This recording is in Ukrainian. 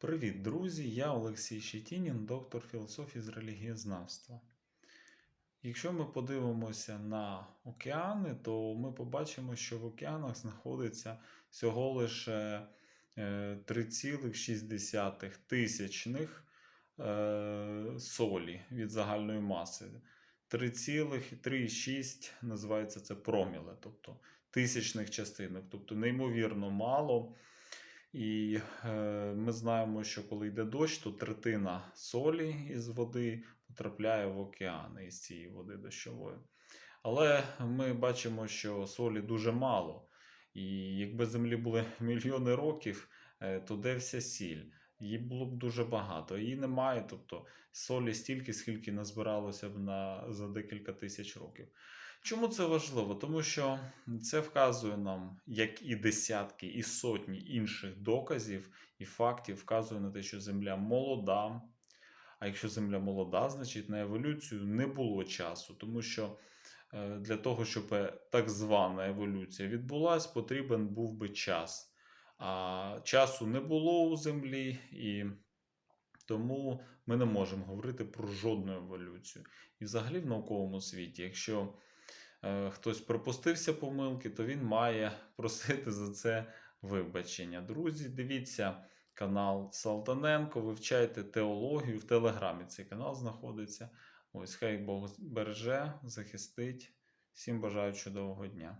Привіт, друзі! Я Олексій Щетінін, доктор філософії з релігієзнавства. Якщо ми подивимося на океани, то ми побачимо, що в океанах знаходиться всього лише е, 3,6 тисячних е, солі від загальної маси. 3,3,6 називається це проміле, тобто тисячних частинок, тобто неймовірно мало. І е, ми знаємо, що коли йде дощ, то третина солі із води потрапляє в океан із цієї води дощової. Але ми бачимо, що солі дуже мало. І якби землі були мільйони років, е, то де вся сіль? Її було б дуже багато. Її немає, тобто солі стільки, скільки назбиралося б на, за декілька тисяч років. Чому це важливо? Тому що це вказує нам, як і десятки, і сотні інших доказів і фактів, вказує на те, що Земля молода. А якщо Земля молода, значить на еволюцію не було часу, тому що е, для того, щоб е, так звана еволюція відбулася, потрібен був би час. А часу не було у Землі, і тому ми не можемо говорити про жодну еволюцію. І взагалі в науковому світі, якщо е, хтось пропустився помилки, то він має просити за це вибачення. Друзі, дивіться канал Салтаненко, вивчайте теологію в Телеграмі. Цей канал знаходиться. Ось хай Бог береже, захистить. Всім бажаю чудового дня.